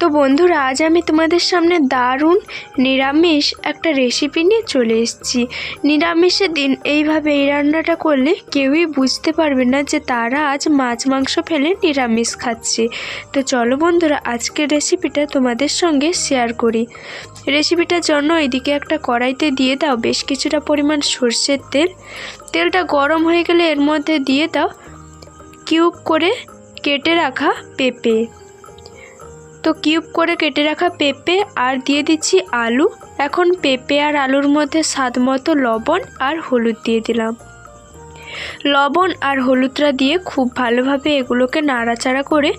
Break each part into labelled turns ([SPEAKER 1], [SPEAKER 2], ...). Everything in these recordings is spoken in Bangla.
[SPEAKER 1] তো বন্ধুরা, আজ আমি তোমাদের সামনে দারুণ নিরামিষ একটা রেসিপি নিয়ে চলে এসেছি। নিরামিষের দিন এইভাবে এই রান্নাটা করলে কেউই বুঝতে পারবে না যে তারা আজ মাছ মাংস ফেলে নিরামিষ খাচ্ছে। তো চলো বন্ধুরা, আজকের রেসিপিটা তোমাদের সঙ্গে শেয়ার করি। রেসিপিটার জন্য এদিকে একটা কড়াইতে দিয়ে দাও বেশ কিছুটা পরিমাণ সর্ষের তেল। তেলটা গরম হয়ে গেলে এর মধ্যে দিয়ে দাও কিউব করে কেটে রাখা পেঁপে। তো কিউব করে কেটে রাখা পেঁপে আর দিয়ে দিচ্ছি আলু। এখন পেঁপে আর আলুর মধ্যে স্বাদ মতো লবণ আর হলুদ দিয়ে দিলাম। লবণ আর হলুদটা দিয়ে খুব ভালোভাবে এগুলোকে নাড়াচাড়া করে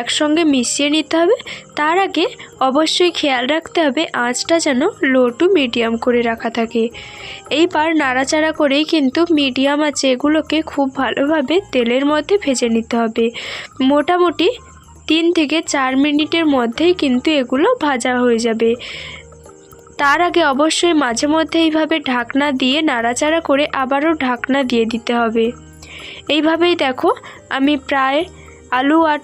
[SPEAKER 1] একসঙ্গে মিশিয়ে নিতে হবে। তার আগে অবশ্যই খেয়াল রাখতে হবে আঁচটা যেন লো টু মিডিয়াম করে রাখা থাকে। এইবার নাড়াচাড়া করেই কিন্তু মিডিয়াম আছে এগুলোকে খুব ভালোভাবে তেলের মধ্যে ভেজে নিতে হবে। মোটামুটি তিন থেকে চার মিনিটের মধ্যেই কিন্তু এগুলো ভাজা হয়ে যাবে। তার আগে অবশ্যই মাঝে মধ্যে এইভাবে ঢাকনা দিয়ে নাড়াচাড়া করে আবারও ঢাকনা দিয়ে দিতে হবে। এইভাবেই দেখো আমি প্রায় আলু আর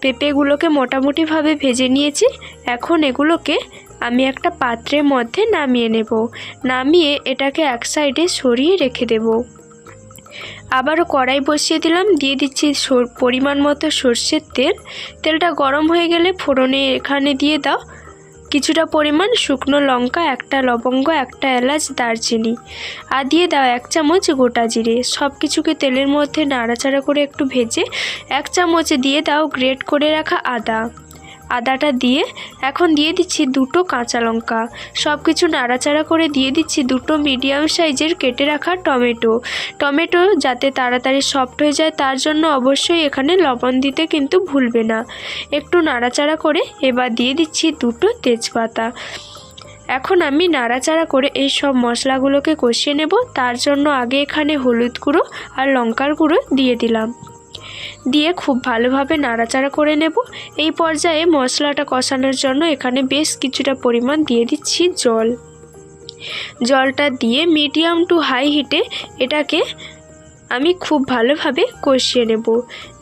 [SPEAKER 1] পেঁপেগুলোকে মোটামুটিভাবে ভেজে নিয়েছি। এখন এগুলোকে আমি একটা পাত্রের মধ্যে নামিয়ে নেব। নামিয়ে এটাকে এক সাইডে সরিয়ে রেখে দেবো। আবারও কড়াই বসিয়ে দিলাম। দিয়ে দিচ্ছি পরিমাণ মতো সর্ষের তেল। তেলটা গরম হয়ে গেলে ফোড়নে এখানে দিয়ে দাও। কিছুটা পরিমাণ শুকনো লঙ্কা, একটা লবঙ্গ, একটা এলাচ, দারচিনি। আর দিয়ে দাও এক চামচ গোটা জিরে। সব কিছুকে তেলের মধ্যে নাড়াচাড়া করে একটু ভেজে এক চামচ দিয়ে দাও গ্রেট করে রাখা আদা। আদাটা দিয়ে এখন দিয়ে দিচ্ছি দুটো কাঁচা লঙ্কা। সব কিছু নাড়াচাড়া করে দিয়ে দিচ্ছি দুটো মিডিয়াম সাইজের কেটে রাখা টমেটো। টমেটো যাতে তাড়াতাড়ি সফট হয়ে যায়, তার জন্য অবশ্যই এখানে লবণ দিতে কিন্তু ভুলবে না। একটু নাড়াচাড়া করে এবার দিয়ে দিচ্ছি দুটো তেজপাতা। এখন আমি নাড়াচাড়া করে এই সব মশলাগুলোকে কষিয়ে নেব। তার জন্য আগে এখানে হলুদ গুঁড়ো আর লঙ্কার গুঁড়ো দিয়ে দিলাম। দিয়ে খুব ভালোভাবে নাড়াচাড়া করে নেব। এই পর্যায়ে মশলাটা কষানোর জন্য এখানে বেশ কিছুটা পরিমাণ দিয়ে দিচ্ছি জল। জলটা দিয়ে মিডিয়াম টু হাই হিটে এটাকে আমি খুব ভালোভাবে কষিয়ে নেব।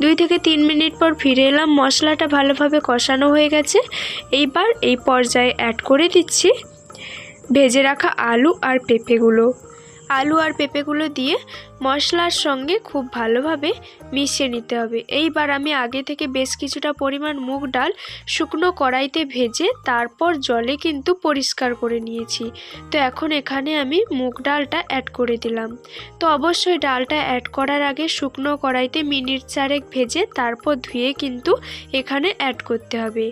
[SPEAKER 1] দুই থেকে তিন মিনিট পর ফিরে এলাম, মশলাটা ভালোভাবে কষানো হয়ে গেছে। এইবার এই পর্যায়ে অ্যাড করে দিচ্ছি ভেজে রাখা আলু আর পেঁপেগুলো। আলু আর পেঁপেগুলো দিয়ে মশলার সঙ্গে খুব ভালোভাবে মিশিয়ে নিতে হবে। এইবার আমি আগে থেকে বেশ কিছুটা পরিমাণ মুগ ডাল শুকনো কড়াইতে ভেজে তারপর জলে কিন্তু পরিষ্কার করে নিয়েছি। তো এখন এখানে আমি মুগ ডালটা অ্যাড করে দিলাম। তো অবশ্যই ডালটা অ্যাড করার আগে শুকনো কড়াইতে মিনিট চারেক ভেজে তারপর ধুয়ে কিন্তু এখানে অ্যাড করতে হবে।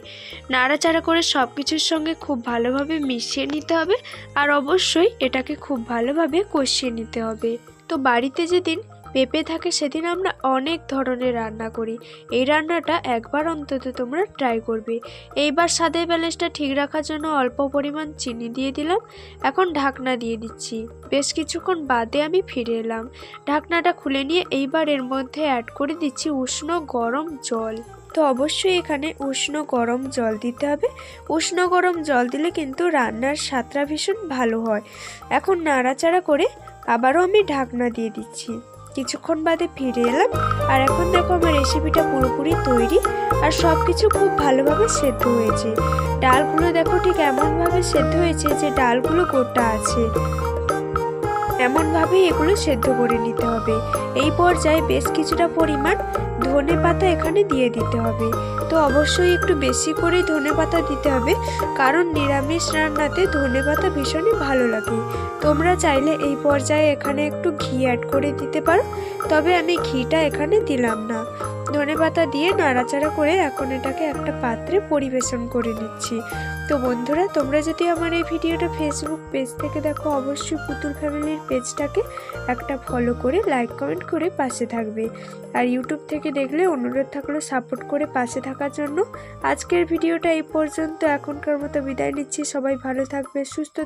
[SPEAKER 1] নাড়াচাড়া করে সব কিছুর সঙ্গে খুব ভালোভাবে মিশিয়ে নিতে হবে আর অবশ্যই এটাকে খুব ভালোভাবে কষিয়ে নিতে হবে। তো বাড়িতে যেদিন পেঁপে থাকে সেদিন আমরা অনেক ধরনের রান্না করি। এই রান্নাটা একবার অন্তত তোমরা ট্রাই করবে। এইবার স্বাদের ব্যালেন্সটা ঠিক রাখার জন্য অল্প পরিমাণ চিনি দিয়ে দিলাম। এখন ঢাকনা দিয়ে দিচ্ছি। বেশ কিছুক্ষণ বাদে আমি ফিরে এলাম। ঢাকনাটা খুলে নিয়ে এইবার এর মধ্যে অ্যাড করে দিচ্ছি উষ্ণ গরম জল। তো অবশ্যই এখানে উষ্ণ গরম জল দিতে হবে। উষ্ণ গরম জল দিলে কিন্তু রান্নার স্বাদটা ভীষণ ভালো হয়। এখন নাড়াচাড়া করে আবারও আমি ঢাকনা দিয়ে দিচ্ছি। কিছুক্ষণ বাদে ফিরে এলাম আর এখন দেখো আমার রেসিপিটা পুরোপুরি তৈরি আর সব কিছু খুব ভালোভাবে সেদ্ধ হয়েছে। ডালগুলো দেখো ঠিক এমনভাবে সেদ্ধ হয়েছে যে ডালগুলো গোটা আছে। এমনভাবেই এগুলো সেদ্ধ করে নিতে হবে। এই পর্যায়ে বেশ কিছুটা পরিমাণ ধনে পাতা এখানে দিয়ে দিতে হবে। তো অবশ্যই একটু বেশি করে ধনে পাতা দিতে হবে, কারণ নিরামিষ রান্নাতে ধনে পাতা ভীষণই ভালো লাগে। তোমরা চাইলে এই পর্যায়ে এখানে একটু ঘি অ্যাড করে দিতে পারো, তবে আমি ঘিটা এখানে দিলাম না। ধনে পাতা দিয়ে নাড়াচাড়া করে এখন এটাকে একটা পাত্রে পরিবেশন করে নিচ্ছি। তো বন্ধুরা, তোমরা যদি আমার এই ভিডিওটা ফেসবুক পেজ থেকে দেখো, অবশ্যই পুতুল ফ্যামিলির পেজটাকে একটা ফলো করে লাইক কমেন্ট করে পাশে থাকবে। আর ইউটিউব থেকে দেখলে অনুরোধ থাকল সাপোর্ট করে পাশে থাকার জন্য। আজকের ভিডিওটা এই পর্যন্ত। এখনকার মতো বিদায় নিচ্ছি। সবাই ভালো থাকবে, সুস্থ